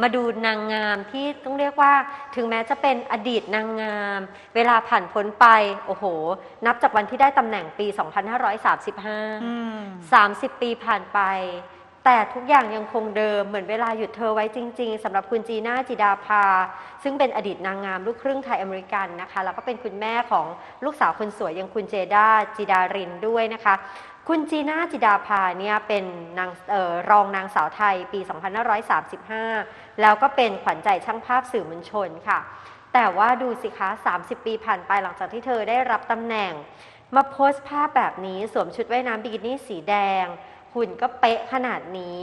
มาดูนางงามที่ต้องเรียกว่า ถึงแม้จะเป็นอดีตนางงาม เวลาผ่านพ้นไป โอ้โห นับจากวันที่ได้ตำแหน่งปี 2535อืม30 ปีผ่านไป แต่ทุกอย่างยังคงเดิมเหมือนเวลาหยุดเธอไว้จริง ๆสำหรับคุณจีน่าจิดาภา ซึ่งเป็นอดีตนางงามลูกครึ่งไทยอเมริกันนะคะ แล้วก็เป็นคุณแม่ของลูกสาวคนสวยอย่างคุณเจด้าจิดารินด้วยนะคะ คุณจีน่าจิดาภาเนี่ยเป็นนางออรองนางสาวไทยปี 2535 แล้วก็เป็นขวัญใจช่างภาพสื่อมวลชนค่ะ แต่ว่าดูสิคะ 30 ปีผ่านไปหลังจากที่เธอได้รับตำแหน่ง มาโพสต์ภาพแบบนี้สวมชุดว่ายน้ำบิกินี่สีแดง หุ่นก็เป๊ะขนาดนี้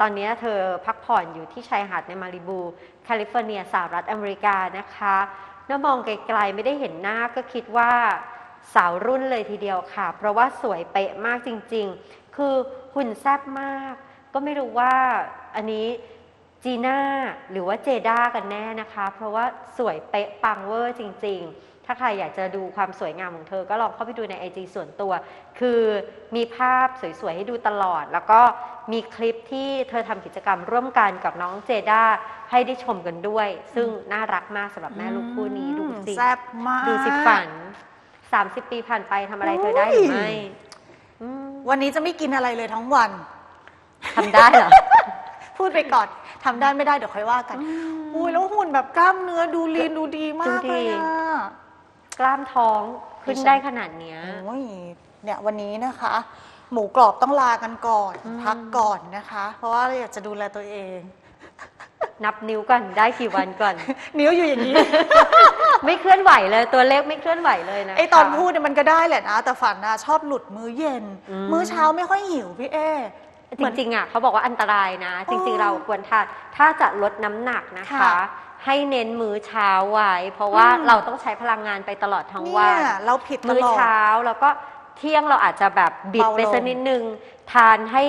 ตอนนี้เธอพักผ่อนอยู่ที่ชายหาดในมาริบูแคลิฟอร์เนียสหรัฐอเมริกานะคะน้ามองไกลๆไม่ได้เห็นหน้าก็คิดว่า สาวรุ่นเลยทีเดียวค่ะ เพราะว่าสวยเป๊ะมากจริง ๆ คือหุ่นแซ่บมาก ก็ไม่รู้ว่าอันนี้จีน่าหรือว่าเจด้ากันแน่นะคะ เพราะว่าสวยเป๊ะปังเวอร์จริง ๆ ถ้าใครอยากจะดูความสวยงามของเธอ ก็ลองเข้าไปดูใน IG ส่วนตัว คือมีภาพสวย ๆ ให้ดูตลอด แล้วก็มีคลิปที่เธอทำกิจกรรมร่วมกันกับน้องเจด้าให้ได้ชมกันด้วย ซึ่งน่ารักมากสำหรับแม่ลูกคู่นี้ดูสิแซ่บมากดูสิฝัน 30 ปีผ่านไปทำอะไรเธอได้หรือไม่อืมวันนี้จะไม่กินอะไรเลยทั้งวัน ทำได้เหรอ พูดไปก่อนทำได้ไม่ได้เดี๋ยวค่อยว่ากันอุ้ยแล้วหุ่นแบบกล้ามเนื้อดูลีนดูดีมากดูดีเลยอะกล้ามท้องขึ้นดิฉันได้ขนาดเนี้ย โอ้ยเนี่ยวันนี้นะคะ หมูกรอบต้องลากันก่อน อืม พักก่อนนะคะ เพราะว่าเราอยากจะดูแลตัวเอง นับนิ้วก่อนได้กี่วันก่อน นิ้วอยู่อย่างนี้ ไม่เคลื่อนไหวเลยตัวเลขไม่เคลื่อนไหวเลยนะไอตอนพูดเนี่ยมันก็ได้แหละนะ แต่ฝันนะชอบหลุดมื้อเย็นอืมมื้อเช้าไม่ค่อยหิวพี่เอจริงๆอะเขาบอกว่าอันตรายนะ จริง ๆ เราควรทานถ้าจะลดน้ำหนักนะคะค่ะให้เน้นมื้อเช้าไว้ เพราะว่าอืมเราต้องใช้พลังงานไปตลอดทั้งเนี่วัยนเราผิดตมื้อลอดเช้าแล้วก็เที่ยงเราอาจจะแบบบิดเบาลงไปสักนิดนึง ทานให้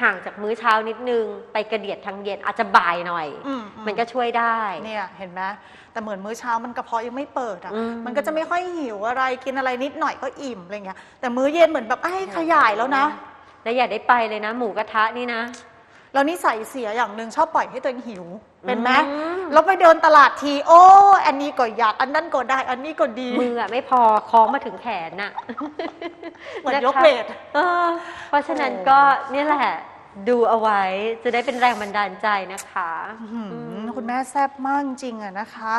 ห่างจากมื้อเช้านิดนึง ไปกระเดียดทางเย็นอาจจะบ่ายหน่อยอืมันก็ช่วยได้ เนี่ยเห็นไหมแต่เหมือนมื้อเช้ามันกระเพาะยังไม่เปิดอะอืมมันก็จะไม่ค่อยหิวอะไรกินอะไรนิดหน่อยก็อิ่มอะไรเงี้ยแต่มื้อเย็นเหมือนแบบไอ้ยขยายแล้วนะ แล้วอย่าได้ไปเลยนะ หมูกระทะนี่นะ แล้วนิสัยเสียอย่างหนึ่งชอบปล่อยให้ตัวเองหิว เป็นไหมอืม แล้วไปเดินตลาดทีโอ้อันนี้ก็อยากอันนั้นก็ได้ อันนี้ก็ดีมืออะไม่พอคล้องมาถึงแขนน่ะ เหมือนนะคะยกเวท เออเพราะฉะนั้นโอ้ก็เนี่ยแหละ ดูเอาไว้จะได้เป็นแรงบันดาลใจนะคะ อื้อหือคุณแม่แซ่บมากจริงๆอะนะคะ